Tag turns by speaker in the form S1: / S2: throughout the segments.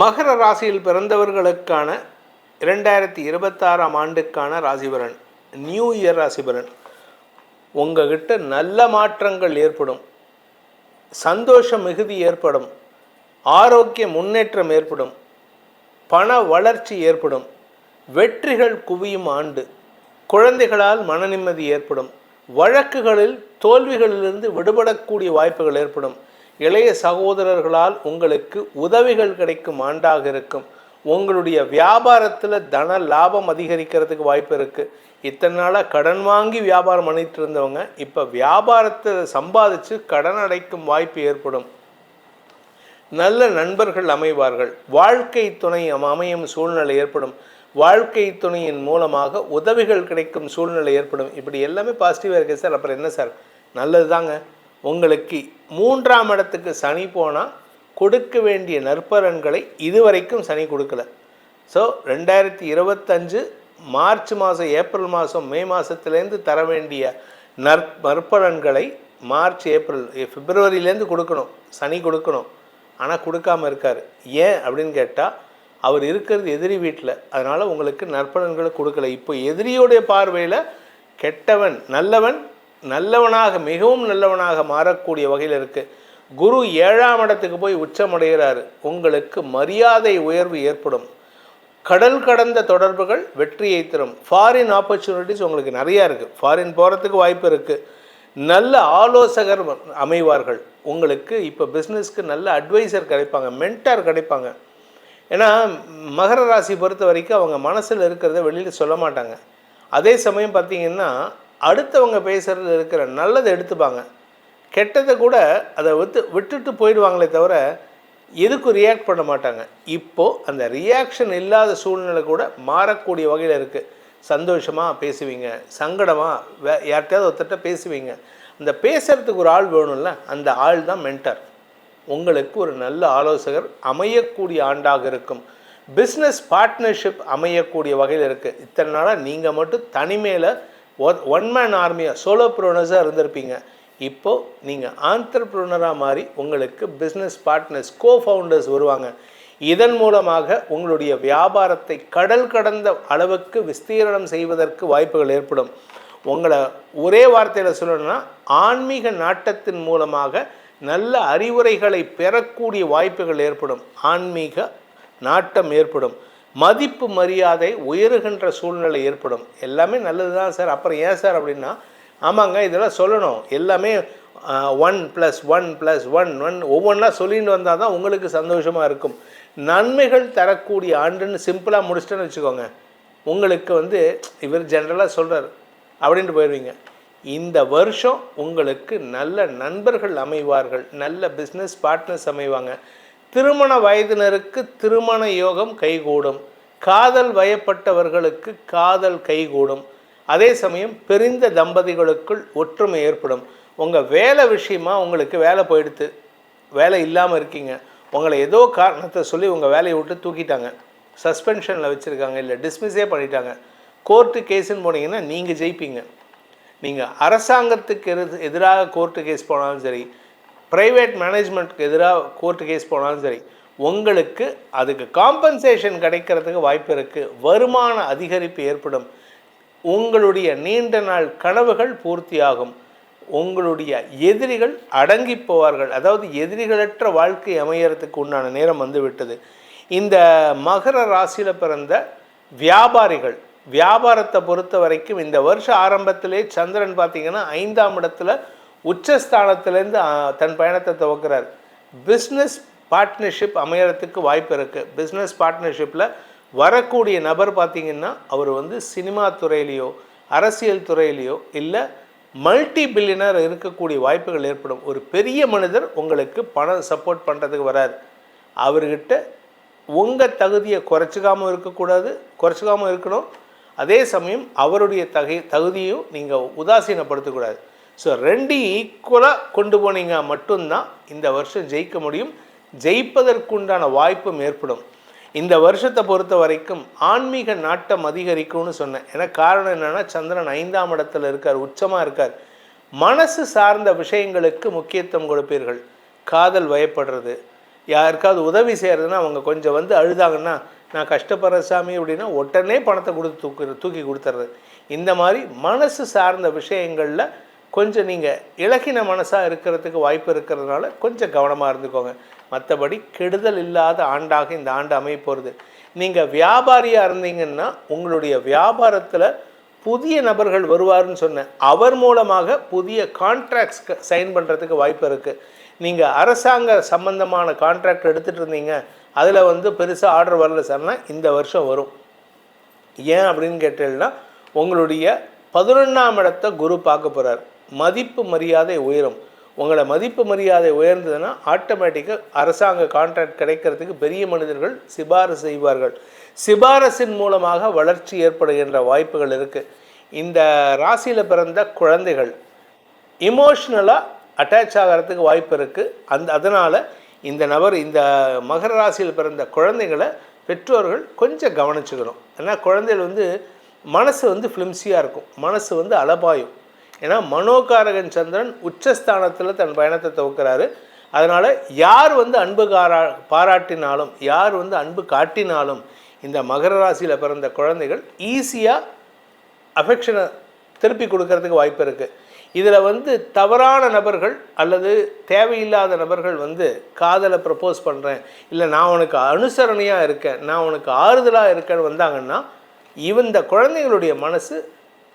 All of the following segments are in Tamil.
S1: மகர ராசியில் பிறந்தவர்களுக்கான இரண்டாயிரத்தி இருபத்தாறாம் ஆண்டுக்கான ராசிபலன் நியூ இயர் ராசிபலன். உங்ககிட்ட நல்ல மாற்றங்கள் ஏற்படும். சந்தோஷ மிகுதி ஏற்படும். ஆரோக்கிய முன்னேற்றம் ஏற்படும். பண வளர்ச்சி ஏற்படும். வெற்றிகள் குவியும் ஆண்டு. குழந்தைகளால் மனநிம்மதி ஏற்படும். வழக்குகளில் தோல்விகளிலிருந்து விடுபடக்கூடிய வாய்ப்புகள் ஏற்படும். இளைய சகோதரர்களால் உங்களுக்கு உதவிகள் கிடைக்கும் ஆண்டாக இருக்கும். உங்களுடைய வியாபாரத்தில் தன லாபம் அதிகரிக்கிறதுக்கு வாய்ப்பு இருக்குது இத்தனை நாளாக கடன் வாங்கி வியாபாரம் பண்ணிட்டு இருந்தவங்க இப்போ வியாபாரத்தை சம்பாதிச்சு கடன் அடைக்கும் வாய்ப்பு ஏற்படும். நல்ல நண்பர்கள் அமைவார்கள். வாழ்க்கை துணை அமையும் சூழ்நிலை ஏற்படும். வாழ்க்கை துணையின் மூலமாக உதவிகள் கிடைக்கும் சூழ்நிலை ஏற்படும். இப்படி எல்லாமே பாசிட்டிவாக இருக்குது சார். அப்புறம் என்ன சார்? நல்லது தாங்க உங்களுக்கு மூன்றாம் இடத்துக்கு சனி போனால் கொடுக்க வேண்டிய நற்பலன்களை இதுவரைக்கும் சனி கொடுக்கல. ஸோ ரெண்டாயிரத்தி இருபத்தஞ்சு மார்ச் மாதம் ஏப்ரல் மாதம் மே மாதத்துலேருந்து தர வேண்டிய நற் நற்பலன்களை மார்ச் ஏப்ரல் பிப்ரவரியிலேருந்து கொடுக்கணும். சனி கொடுக்கணும். ஆனால் கொடுக்காம இருக்கார். ஏன் அப்படின்னு கேட்டால் அவர் இருக்கிறது எதிரி வீட்டில் அதனால் உங்களுக்கு நற்பலன்களை கொடுக்கல. இப்போ எதிரியோடைய பார்வையில் கெட்டவன் நல்லவன் நல்லவனாக மிகவும் நல்லவனாக மாறக்கூடிய வகையில் இருக்குது குரு ஏழாம் இடத்துக்கு போய் உச்சமடைகிறார். உங்களுக்கு மரியாதை உயர்வு ஏற்படும். கடல் கடந்த தொடர்புகள் வெற்றியை தரும். ஃபாரின் ஆப்பர்ச்சுனிட்டிஸ் உங்களுக்கு நிறையா இருக்குது ஃபாரின் போகிறதுக்கு வாய்ப்பு இருக்குது நல்ல ஆலோசகர் அமைவார்கள். உங்களுக்கு இப்போ பிஸ்னஸ்க்கு நல்ல அட்வைசர் கிடைப்பாங்க மென்டார் கிடைப்பாங்க. ஏன்னா மகர ராசி பொறுத்த வரைக்கும் அவங்க மனசில் இருக்கிறத வெளியில் சொல்ல மாட்டாங்க. அதே சமயம் பார்த்திங்கன்னா அடுத்தவங்க பேசுகிறதுல இருக்கிற நல்லதை எடுத்துப்பாங்க. கெட்டதை கூட அதை விட்டு விட்டுட்டு போயிடுவாங்களே தவிர எதுக்கும் ரியாக்ட் பண்ண மாட்டாங்க. இப்போது அந்த ரியாக்ஷன் இல்லாத சூழ்நிலை கூட மாறக்கூடிய வகையில் இருக்குது சந்தோஷமாக பேசுவீங்க சங்கடமாக வே யார்கிட்டயாவது ஒருத்தட்ட பேசுவீங்க. அந்த பேசுகிறதுக்கு ஒரு ஆள் வேணும்ல அந்த ஆள் தான் மென்டர் உங்களுக்கு ஒரு நல்ல ஆலோசகர் அமையக்கூடிய ஆண்டாக இருக்கும். பிஸ்னஸ் பார்ட்னர்ஷிப் அமையக்கூடிய வகையில் இருக்குது இத்தனை நாளாக நீங்கள் மட்டும் தனிமையில் ஒன் மேன் ஆர்மியாக சோலோ ப்ரோனர்ஸாக இருந்திருப்பீங்க. இப்போது நீங்கள் ஆண்டர்ப்ரூனராக மாறி உங்களுக்கு பிஸ்னஸ் பார்ட்னர்ஸ் கோ ஃபவுண்டர்ஸ் வருவாங்க. இதன் மூலமாக உங்களுடைய வியாபாரத்தை கடல் கடந்த அளவுக்கு விஸ்தீரணம் செய்வதற்கு வாய்ப்புகள் ஏற்படும். உங்களை ஒரே வார்த்தையில் சொல்லணும்னா ஆன்மீக நாட்டத்தின் மூலமாக நல்ல அறிவுரைகளை பெறக்கூடிய வாய்ப்புகள் ஏற்படும். ஆன்மீக நாட்டம் ஏற்படும். மதிப்பு மரியாதை உயருகின்ற சூழ்நிலை ஏற்படும். எல்லாமே நல்லது தான் சார். அப்புறம் ஏன் சார் அப்படின்னா ஆமாங்க இதெல்லாம் சொல்லணும். எல்லாமே one plus one plus one one ஒவ்வொன்றா சொல்லிட்டு வந்தால் தான் உங்களுக்கு சந்தோஷமாக இருக்கும். நன்மைகள் தரக்கூடிய ஆண்டுன்னு சிம்பிளாக முடிச்சிட்டேன்னு வச்சுக்கோங்க. உங்களுக்கு வந்து இவர் ஜென்ரலாக சொல்கிறார் அப்படின்ட்டு போயிடுவீங்க இந்த வருஷம் உங்களுக்கு நல்ல நண்பர்கள் அமைவார்கள். நல்ல பிஸ்னஸ் பார்ட்னர்ஸ் அமைவாங்க. திருமண வயதினருக்கு திருமண யோகம் கைகூடும். காதல் வயப்பட்டவர்களுக்கு காதல் கைகூடும். அதே சமயம் பிரிந்த தம்பதிகளுக்குள் ஒற்றுமை ஏற்படும். உங்கள் வேலை விஷயமா உங்களுக்கு வேலை போயிடுத்து. வேலை இல்லாமல் இருக்கீங்க. உங்களை ஏதோ காரணத்தை சொல்லி உங்கள் வேலையை விட்டு தூக்கிட்டாங்க. சஸ்பென்ஷனில் வச்சுருக்காங்க இல்லை டிஸ்மிஸே பண்ணிட்டாங்க. கோர்ட்டு கேஸுன்னு போனீங்கன்னா நீங்கள் ஜெயிப்பீங்க. நீங்கள் அரசாங்கத்துக்கு எதிராக கோர்ட்டு கேஸ் போனாலும் சரி ப்ரைவேட் மேனேஜ்மெண்ட்டுக்கு எதிராக கோர்ட்டு கேஸ் போனாலும் சரி உங்களுக்கு அதுக்கு காம்பன்சேஷன் கிடைக்கிறதுக்கு வாய்ப்பு இருக்குது வருமான அதிகரிப்பு ஏற்படும். உங்களுடைய நீண்ட நாள் கனவுகள் பூர்த்தியாகும். உங்களுடைய எதிரிகள் அடங்கி போவார்கள். அதாவது எதிரிகளற்ற வாழ்க்கை அமையறதுக்கு உண்டான நேரம் வந்துவிட்டது இந்த மகர ராசியில் பிறந்த வியாபாரிகள் வியாபாரத்தை பொறுத்த வரைக்கும் இந்த வருஷ ஆரம்பத்திலே சந்திரன் பார்த்திங்கன்னா ஐந்தாம் இடத்துல உச்சஸ்தானத்திலேருந்து தன் பயணத்தை துவக்கிறார். பிஸ்னஸ் பார்ட்னர்ஷிப் அமையறதுக்கு வாய்ப்பு இருக்குது பிஸ்னஸ் பார்ட்னர்ஷிப்பில் வரக்கூடிய நபர் பார்த்தீங்கன்னா அவர் வந்து சினிமா துறையிலையோ அரசியல் துறையிலையோ இல்லை மல்டி பில்லியனர் இருக்கக்கூடிய வாய்ப்புகள் ஏற்படும். ஒரு பெரிய மனிதர் உங்களுக்கு பணம் சப்போர்ட் பண்ணுறதுக்கு வரார். அவர்கிட்ட உங்கள் தகுதியை குறைச்சிக்காமல் இருக்கக்கூடாது. குறைச்சிக்காமல் இருக்கணும். அதே சமயம் அவருடைய தகை தகுதியும் நீங்கள் உதாசீனப்படுத்தக்கூடாது. ஸோ ரெண்டு ஈக்குவலாக கொண்டு போனீங்க மட்டும்தான் இந்த வருஷம் ஜெயிக்க முடியும். ஜெயிப்பதற்குண்டான வாய்ப்பும் ஏற்படும். இந்த வருஷத்தை பொறுத்த வரைக்கும் ஆன்மீக நாட்டம் அதிகரிக்கும்னு சொன்னேன். ஏன்னா காரணம் என்னென்னா சந்திரன் ஐந்தாம் இடத்துல இருக்கார் உச்சமாக இருக்கார். மனசு சார்ந்த விஷயங்களுக்கு முக்கியத்துவம் கொடுப்பீர்கள். காதல் வயப்படுறது. யாருக்காவது உதவி செய்கிறதுனா அவங்க கொஞ்சம் வந்து அழுதாங்கன்னா நான் கஷ்டப்படுற சாமி அப்படின்னா உடனே பணத்தை கொடுத்து தூக்கு தூக்கி கொடுத்துறது இந்த மாதிரி மனசு சார்ந்த விஷயங்களில் கொஞ்சம் நீங்கள் இலகின மனசாக இருக்கிறதுக்கு வாய்ப்பு இருக்கிறதுனால கொஞ்சம் கவனமாக இருந்துக்கோங்க. மற்றபடி கெடுதல் இல்லாத ஆண்டாக இந்த ஆண்டு அமைய போகிறது நீங்கள் வியாபாரியாக இருந்தீங்கன்னா உங்களுடைய வியாபாரத்தில் புதிய நபர்கள் வருவார்னு சொன்னேன். அவர் மூலமாக புதிய கான்ட்ராக்ட்ஸ் சைன் பண்ணுறதுக்கு வாய்ப்பு இருக்குது நீங்கள் அரசாங்க சம்பந்தமான கான்ட்ராக்ட் எடுத்துகிட்டு இருந்தீங்க. அதில் வந்து பெருசாக ஆர்டர் வரல சார்னா இந்த வருஷம் வரும். ஏன் அப்படின்னு கேட்டீங்கன்னா உங்களுடைய பதினொன்றாம் இடத்தை குரு பார்க்க போகிறார் மதிப்பு மரியாதை உயரும். உங்களை மதிப்பு மரியாதை உயர்ந்ததுன்னா ஆட்டோமேட்டிக்காக அரசாங்க கான்ட்ராக்ட் கிடைக்கிறதுக்கு பெரிய மனிதர்கள் சிபாரசு செய்வார்கள். சிபாரசின் மூலமாக வளர்ச்சி ஏற்படுகின்ற வாய்ப்புகள் இருக்குது இந்த ராசியில் பிறந்த குழந்தைகள் இமோஷ்னலாக அட்டாச் ஆகிறதுக்கு வாய்ப்பு இருக்குது அந்த அதனால் இந்த நபர் இந்த மகர ராசியில் பிறந்த குழந்தைகளை பெற்றோர்கள் கொஞ்சம் கவனிச்சுக்கணும். ஏன்னா குழந்தைகள் வந்து மனசு வந்து ஃப்ளிம்ஸியாக இருக்கும். மனசு வந்து அலபாயும் ஏன்னா மனோகாரகன் சந்திரன் உச்சஸ்தானத்தில் தன் பயணத்தை துவக்கிறாரு. அதனால் யார் வந்து அன்பு காரா பாராட்டினாலும் யார் வந்து அன்பு காட்டினாலும் இந்த மகர ராசியில் பிறந்த குழந்தைகள் ஈஸியாக அஃபெக்ஷனை திருப்பி கொடுக்கறதுக்கு வாய்ப்பு இருக்குது இதில் வந்து தவறான நபர்கள் அல்லது தேவையில்லாத நபர்கள் வந்து காதலை ப்ரப்போஸ் பண்ணுறேன் இல்லை நான் உனக்கு அனுசரணையாக இருக்கேன் நான் உனக்கு ஆறுதலாக இருக்கேன்னு வந்தாங்கன்னா இவன் இந்த குழந்தைகளுடைய மனசு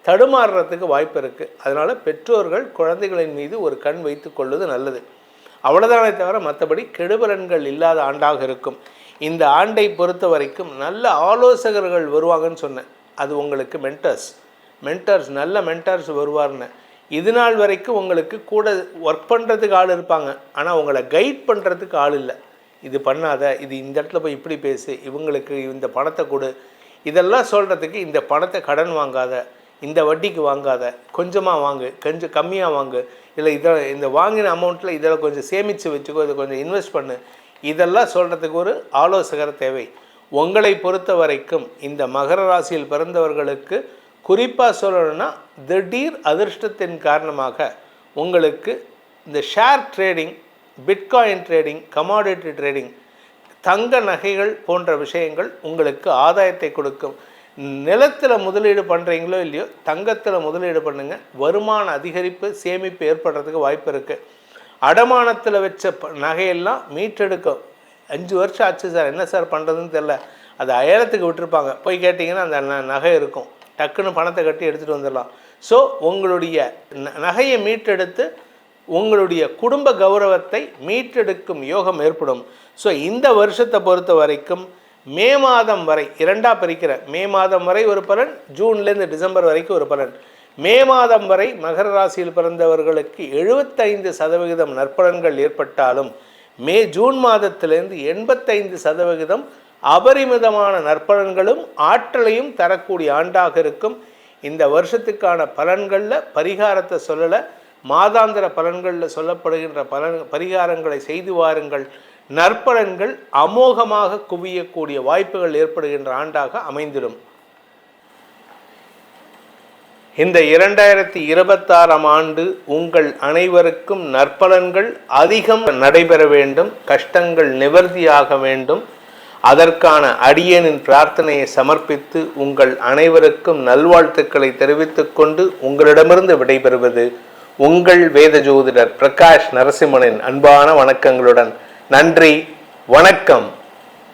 S1: தடுமாறுறதுக்கு வாய்ப்பு இருக்குது அதனால் பெற்றோர்கள் குழந்தைகளின் மீது ஒரு கண் வைத்து கொள்வது நல்லது. அவ்வளோதானே தவிர மற்றபடி கெடுபலன்கள் இல்லாத ஆண்டாக இருக்கும். இந்த ஆண்டை பொறுத்த வரைக்கும் நல்ல ஆலோசகர்கள் வருவாங்கன்னு சொன்னேன். அது உங்களுக்கு மென்டர்ஸ் மென்டர்ஸ் நல்ல மென்டர்ஸ் வருவார்னு. இது நாள் வரைக்கும் உங்களுக்கு கூட ஒர்க் பண்ணுறதுக்கு ஆள் இருப்பாங்க. ஆனால் உங்களை கைட் பண்ணுறதுக்கு ஆள் இல்லை. இது பண்ணாத இது இந்த இடத்துல போய் இப்படி பேசு இவங்களுக்கு இந்த பணத்தை கொடு. இதெல்லாம் சொல்கிறதுக்கு இந்த பணத்தை கடன் வாங்காத இந்த வட்டிக்கு வாங்காத கொஞ்சமாக வாங்கு கொஞ்சம் கம்மியாக வாங்கு. இல்லை இதை இந்த வாங்கின அமௌண்ட்டில் இதில் கொஞ்சம் சேமித்து வச்சுக்கோ இதை கொஞ்சம் இன்வெஸ்ட் பண்ணு. இதெல்லாம் சொல்கிறதுக்கு ஒரு ஆலோசகர் தேவை. உங்களை பொறுத்த வரைக்கும் இந்த மகர ராசியில் பிறந்தவர்களுக்கு குறிப்பாக சொல்லணும்னா திடீர் அதிர்ஷ்டத்தின் காரணமாக உங்களுக்கு இந்த share trading bitcoin trading commodity trading தங்க நகைகள் போன்ற விஷயங்கள் உங்களுக்கு ஆதாயத்தை கொடுக்கும். நிலத்தில் முதலீடு பண்ணுறீங்களோ இல்லையோ தங்கத்தில் முதலீடு பண்ணுங்கள் வருமான அதிகரிப்பு சேமிப்பு ஏற்படுறதுக்கு வாய்ப்பு இருக்குது அடமானத்தில் வச்ச நகையெல்லாம் மீட்டெடுக்கும் அஞ்சு வருஷம் ஆச்சு சார் என்ன சார் பண்ணுறதுன்னு தெரில அது அயலத்துக்கு விட்டுருப்பாங்க. போய் கேட்டிங்கன்னா அந்த நகை இருக்கும். டக்குன்னு பணத்தை கட்டி எடுத்துகிட்டு வந்துடலாம். ஸோ உங்களுடைய நகையை மீட்டெடுத்து உங்களுடைய குடும்ப கௌரவத்தை மீட்டெடுக்கும் யோகம் ஏற்படும். ஸோ இந்த வருஷத்தை பொறுத்த வரைக்கும் மே மாதம் வரை இரண்டாக பிரிக்கிற மே மாதம் வரை ஒரு பலன் ஜூன்லேருந்து டிசம்பர் வரைக்கும் ஒரு பலன். மே மாதம் வரை மகர ராசியில் பிறந்தவர்களுக்கு எழுபத்தைந்து சதவிகிதம் நற்பலன்கள் ஏற்பட்டாலும் மே ஜூன் மாதத்திலேருந்து எண்பத்தைந்து சதவிகிதம் அபரிமிதமான நற்பலன்களும் ஆற்றலையும் தரக்கூடிய ஆண்டாக இருக்கும். இந்த வருஷத்துக்கான பலன்களில் பரிகாரத்தை சொல்லலை. மாதாந்திர பலன்களில் சொல்லப்படுகின்ற பலன் பரிகாரங்களை செய்து வாருங்கள். நற்பலன்கள் அமோகமாக குவியக்கூடிய வாய்ப்புகள் ஏற்படுகின்ற ஆண்டாக அமைந்திடும். இந்த இரண்டாயிரத்தி இருபத்தாறாம் ஆண்டு உங்கள் அனைவருக்கும் நற்பலன்கள் அதிகம் நடைபெற வேண்டும் கஷ்டங்கள் நிவர்த்தியாக வேண்டும். அதற்கான அடியனின் பிரார்த்தனையை சமர்ப்பித்து உங்கள் அனைவருக்கும் நல்வாழ்த்துக்களை தெரிவித்துக் கொண்டு உங்களிடமிருந்து விடைபெறுவது உங்கள் வேத ஜோதிடர் பிரகாஷ் நரசிம்மனின் அன்பான வணக்கங்களுடன் நன்றி வணக்கம்.